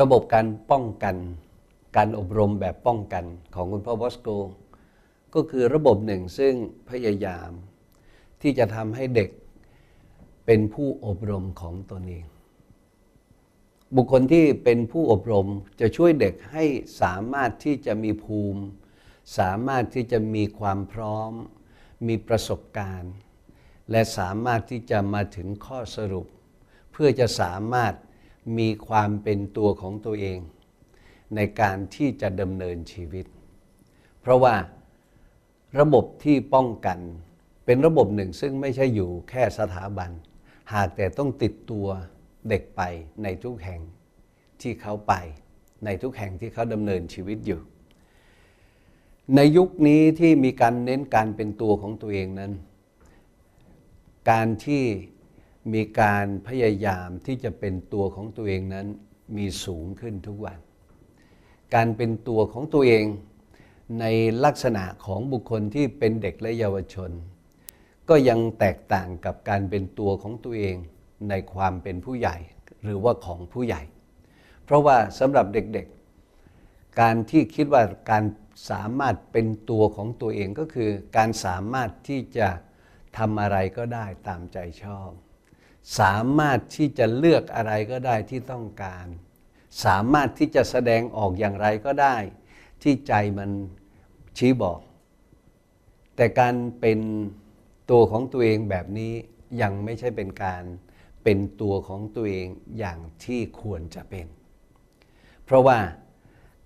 ระบบการป้องกัน การอบรมแบบป้องกันของคุณพ่อบอสโก ก็คือระบบหนึ่งซึ่งพยายาม ที่จะทำให้เด็กเป็นผู้อบรมของตนเอง บุคคลที่เป็นผู้อบรมจะช่วยเด็กให้สามารถที่จะมีภูมิ สามารถที่จะมีความพร้อม มีประสบการณ์ และสามารถที่จะมาถึงข้อสรุป เพื่อจะสามารถ มีความเป็นตัวของตัวเอง ในการที่จะดำเนินชีวิต เพราะว่าระบบที่ป้องกันเป็นระบบหนึ่งซึ่งไม่ใช่อยู่แค่สถาบัน หากแต่ต้องติดตัวเด็กไปในทุกแห่งที่เขาไป ในทุกแห่งที่เขาดำเนินชีวิตอยู่ ในยุคนี้ที่มีการเน้นการเป็นตัวของตัวเองนั้น การที่ มีการพยายามที่จะเป็นตัวของตัวเองนั้นมีสูงขึ้นทุกวัน การเป็นตัวของตัวเองในลักษณะของบุคคลที่เป็นเด็กและเยาวชน ก็ยังแตกต่างกับการเป็นตัวของตัวเองในความเป็นผู้ใหญ่หรือว่าของผู้ใหญ่ เพราะว่าสำหรับเด็กๆ การที่คิดว่าการสามารถเป็นตัวของตัวเองก็คือ การสามารถที่จะทำอะไรก็ได้ตามใจชอบ สามารถที่จะเลือกอะไรก็ได้ที่ต้องการ สามารถที่จะแสดงออกอย่างไรก็ได้ ที่ใจมันชี้บอก แต่การเป็นตัวของตัวเองแบบนี้ยังไม่ใช่เป็นการเป็นตัวของตัวเองอย่างที่ควรจะเป็น เพราะว่า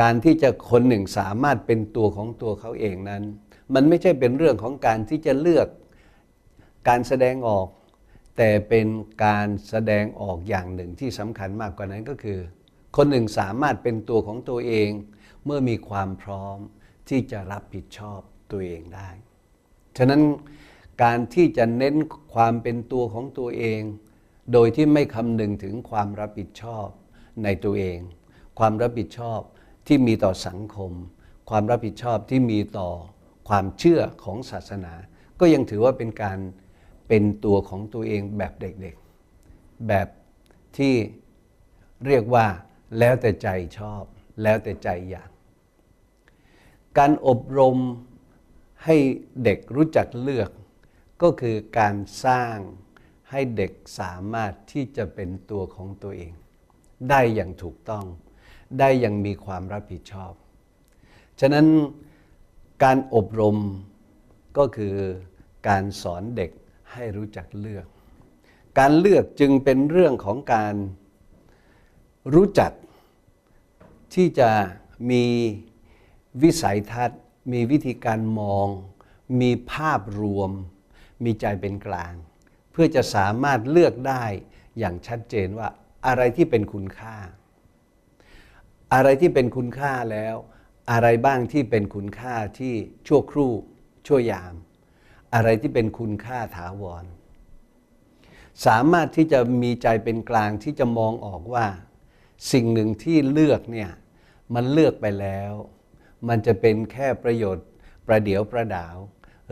การที่จะคนหนึ่งสามารถเป็นตัวของตัวเขาเองนั้น มันไม่ใช่เป็นเรื่องของการที่จะเลือกการแสดงออก แต่เป็นการแสดงออกอย่างหนึ่งที่สำคัญมากกว่านั้นก็คือ คนหนึ่งสามารถเป็นตัวของตัวเอง เมื่อมีความพร้อมที่จะรับผิดชอบตัวเองได้ ฉะนั้นการที่จะเน้นความเป็นตัวของตัวเอง โดยที่ไม่คำนึงถึงความรับผิดชอบในตัวเอง ความรับผิดชอบที่มีต่อสังคม ความรับผิดชอบที่มีต่อความเชื่อของศาสนา ก็ยังถือว่าเป็นการ เป็นตัวของตัวเองแบบเด็กๆ แบบที่เรียกว่าแล้วแต่ใจชอบ แล้วแต่ใจอยาก การอบรมให้เด็กรู้จักเลือก ก็คือการสร้างให้เด็กสามารถที่จะเป็นตัวของตัวเอง ได้อย่างถูกต้อง ได้อย่างมีความรับผิดชอบ ฉะนั้นการอบรมก็คือการสอนเด็ก ให้รู้จักเลือก การเลือกจึงเป็นเรื่องของการรู้จักที่จะมีวิสัยทัศน์ มีวิธีการมอง มีภาพรวม มีใจเป็นกลาง เพื่อจะสามารถเลือกได้อย่างชัดเจนว่าอะไรที่เป็นคุณค่า อะไรที่เป็นคุณค่าแล้ว อะไรบ้างที่เป็นคุณค่าที่ชั่วครู่ชั่วยาม อะไรที่เป็นคุณค่าถาวร สามารถที่จะมีใจเป็นกลางที่จะมองออกว่า สิ่งหนึ่งที่เลือกเนี่ยมันเลือกไปแล้ว มันจะเป็นแค่ประโยชน์ประเดี๋ยวประดาว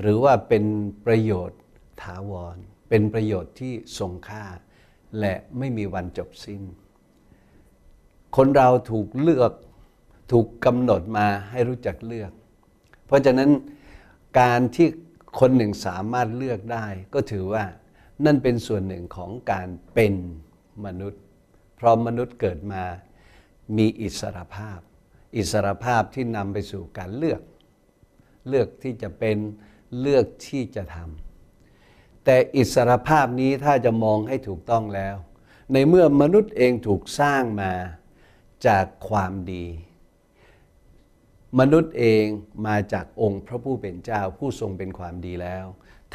หรือว่าเป็นประโยชน์ถาวร เป็นประโยชน์ที่ทรงค่า และไม่มีวันจบสิ้น คนเราถูกเลือกถูกกำหนดมาให้รู้จักเลือก เพราะฉะนั้นการที่ คนหนึ่งสามารถเลือกได้ ก็ถือว่านั่นเป็นส่วนหนึ่งของการเป็นมนุษย์ เพราะมนุษย์เกิดมามีอิสรภาพ อิสรภาพที่นำไปสู่การเลือก เลือกที่จะเป็นเลือกที่จะทำแต่อิสรภาพนี้ถ้าจะมองให้ถูกต้องแล้ว ในเมื่อมนุษย์เองถูกสร้างมาจากความดี มนุษย์เองมาจากองค์พระผู้เป็นเจ้าผู้ทรงเป็นความดีแล้ว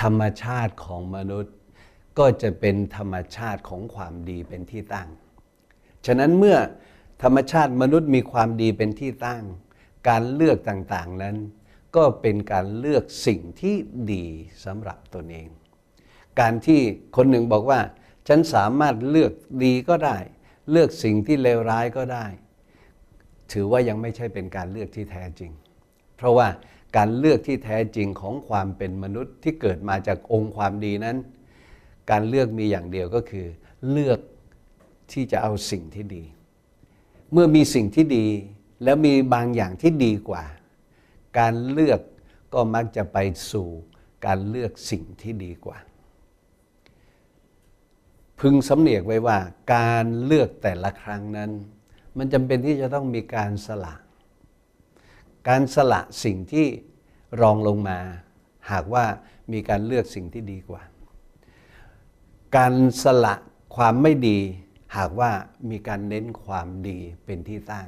ธรรมชาติของมนุษย์ก็จะเป็นธรรมชาติของความดีเป็นที่ตั้ง ฉะนั้นเมื่อธรรมชาติมนุษย์มีความดีเป็นที่ตั้ง การเลือกต่างๆนั้น ก็เป็นการเลือกสิ่งที่ดีสำหรับตนเอง การที่คนหนึ่งบอกว่า ฉันสามารถเลือกดีก็ได้ เลือกสิ่งที่เลวร้ายก็ได้ ถือว่ายังไม่ใช่เป็นการเลือกที่แท้จริง เพราะว่าการเลือกที่แท้จริงของความเป็นมนุษย์ที่เกิดมาจากองค์ความดีนั้น การเลือกมีอย่างเดียวก็คือ เลือกที่จะเอาสิ่งที่ดี เมื่อมีสิ่งที่ดีแล้วมีบางอย่างที่ดีกว่า การเลือกก็มักจะไปสู่การเลือกสิ่งที่ดีกว่า พึงสำเนียกไว้ว่าการเลือกแต่ละครั้งนั้น มันจำเป็นที่จะต้องมีการสละ การสละสิ่งที่รองลงมา หากว่ามีการเลือกสิ่งที่ดีกว่า การสละความไม่ดี หากว่ามีการเน้นความดีเป็นที่ตั้ง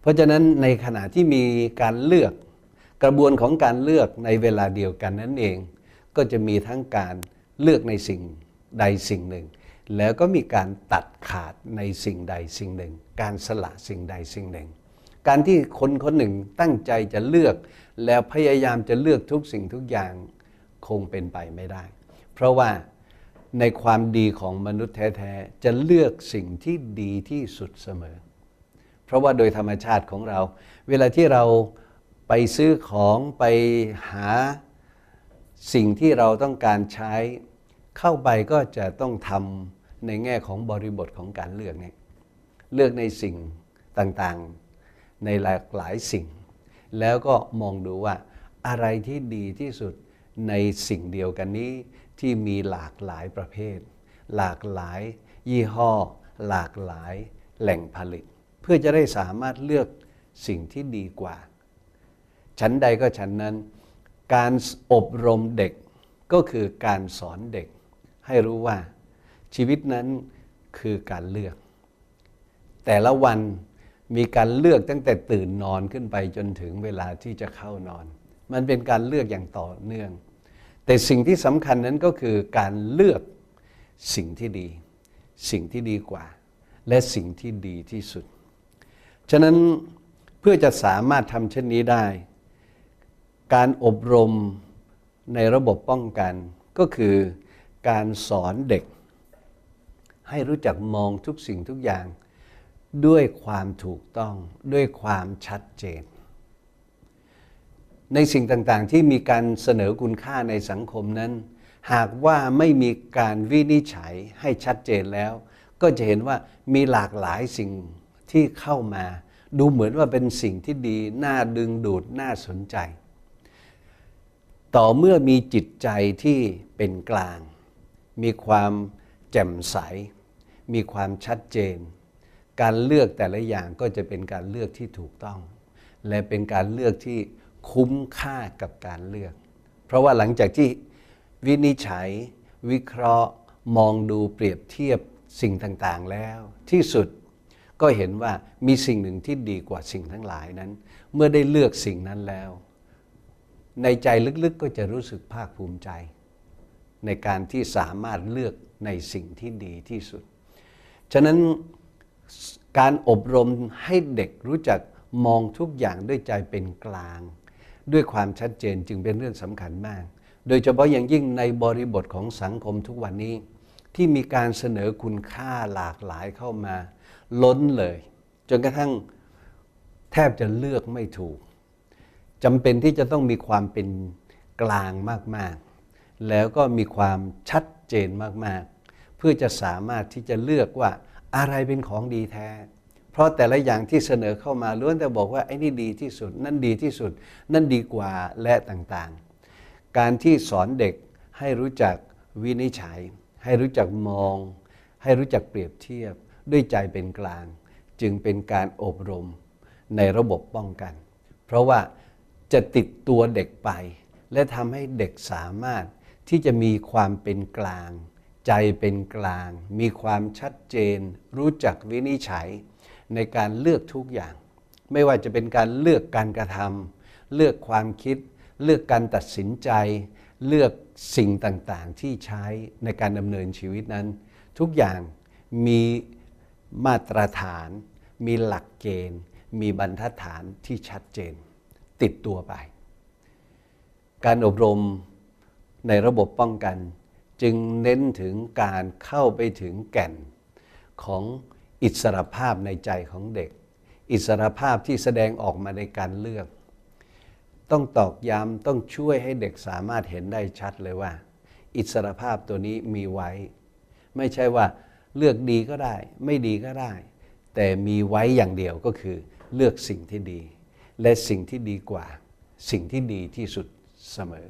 เพราะฉะนั้นในขณะที่มีการเลือกกระบวนของการเลือกในเวลาเดียวกันนั่นเอง ก็จะมีทั้งการเลือกในสิ่งใดสิ่งหนึ่ง แล้วก็มีการตัดขาดในสิ่งใดสิ่งหนึ่ง การสละสิ่งใดสิ่งหนึ่ง การที่คนคนหนึ่งตั้งใจจะเลือก แล้วพยายามจะเลือกทุกสิ่งทุกอย่างคงเป็นไปไม่ได้ เพราะว่าในความดีของมนุษย์แท้ๆ จะเลือกสิ่งที่ดีที่สุดเสมอ เพราะว่าโดยธรรมชาติของเรา เวลาที่เราไปซื้อของไปหาสิ่งที่เราต้องการใช้ เข้าไปก็จะต้องทำ ในแง่ของบริบทของการเลือกเนี่ยเลือกในสิ่งต่างๆ ในหลากหลายสิ่ง แล้วก็มองดูว่าอะไรที่ดีที่สุดในสิ่งเดียวกันนี้ที่มีหลากหลายประเภท หลากหลาย ยี่ห้อ หลากหลาย แหล่งผลิต เพื่อจะได้สามารถเลือกสิ่งที่ดีกว่า ชั้นใดก็ชั้นนั้น การอบรมเด็กก็คือการสอนเด็ก ให้รู้ว่า ชีวิตนั้นคือการเลือก แต่ละวันมีการเลือกตั้งแต่ตื่นนอนขึ้นไปจนถึงเวลาที่จะเข้านอน มันเป็นการเลือกอย่างต่อเนื่อง แต่สิ่งที่สำคัญนั้นก็คือการเลือกสิ่งที่ดี สิ่งที่ดีกว่า และสิ่งที่ดีที่สุด ฉะนั้นเพื่อจะสามารถทำเช่นนี้ได้ การอบรมในระบบป้องกันก็คือการสอนเด็ก ให้รู้จักมองทุกสิ่งทุกอย่าง ด้วยความถูกต้องด้วยความชัดเจน ในสิ่งต่างๆ ที่มีการเสนอคุณค่าในสังคมนั้น หากว่าไม่มีการวินิจฉัยให้ชัดเจนแล้ว ก็จะเห็นว่ามีหลากหลายสิ่งที่เข้ามา ดูเหมือนว่าเป็นสิ่งที่ดี น่าดึงดูดน่าสนใจต่อเมื่อมีจิตใจที่เป็นกลาง มีความ แจ่มใส มีความชัดเจน การเลือกแต่ละอย่างก็จะเป็นการเลือกที่ถูกต้อง และเป็นการเลือกที่คุ้มค่ากับการเลือก เพราะว่าหลังจากที่วินิจฉัย วิเคราะห์มองดูเปรียบเทียบสิ่งต่างๆแล้ว ที่สุดก็เห็นว่ามีสิ่งหนึ่งที่ดีกว่าสิ่งทั้งหลายนั้น เมื่อได้เลือกสิ่งนั้นแล้ว ในใจลึกๆก็จะรู้สึกภาคภูมิใจ ในการที่สามารถเลือก ในสิ่งที่ดีที่สุด ฉะนั้นการอบรมให้เด็กรู้จักมองทุกอย่างด้วยใจเป็นกลาง ด้วยความชัดเจนจึงเป็นเรื่องสำคัญมาก โดยเฉพาะอย่างยิ่งในบริบทของสังคมทุกวันนี้ ที่มีการเสนอคุณค่าหลากหลายเข้ามา ล้นเลย จนกระทั่งแทบจะเลือกไม่ถูกจำเป็นที่จะต้องมีความเป็นกลางมาก ๆ แล้วก็มีความชัดเจนมาก ๆ พื่อจะสามารถที่จะเลือกว่าอะไรเป็นของดีแท้ เพราะแต่ละอย่างที่เสนอเข้ามาล้วนแต่บอกว่าไอ้นี่ดีที่สุด นั่นดีที่สุด นั่นดีกว่าและต่างๆ การที่สอนเด็กให้รู้จักวินิจฉัย ให้รู้จักมอง ให้รู้จักเปรียบเทียบ ด้วยใจเป็นกลาง จึงเป็นการอบรมในระบบป้องกัน เพราะว่าจะติดตัวเด็กไป และทำให้เด็กสามารถที่จะมีความเป็นกลาง ใจเป็นกลาง มีความชัดเจน รู้จักวินิจฉัย ในการเลือกทุกอย่าง ไม่ว่าจะเป็นการเลือกการกระทำเลือกความคิด เลือกการตัดสินใจ เลือกสิ่งต่างๆ ที่ใช้ในการดำเนินชีวิตนั้น ทุกอย่างมีมาตรฐาน มีหลักเกณฑ์ มีบรรทัดฐานที่ชัดเจน ติดตัวไป การอบรมในระบบป้องกัน จึงเน้นถึงการเข้าไปถึงแก่นของอิสรภาพในใจของเด็ก อิสรภาพที่แสดงออกมาในการเลือก ต้องตอกย้ำต้องช่วยให้เด็กสามารถเห็นได้ชัดเลยว่า อิสรภาพตัวนี้มีไว้ ไม่ใช่ว่าเลือกดีก็ได้ ไม่ดีก็ได้ แต่มีไว้อย่างเดียวก็คือเลือกสิ่งที่ดี และสิ่งที่ดีกว่า สิ่งที่ดีที่สุดเสมอ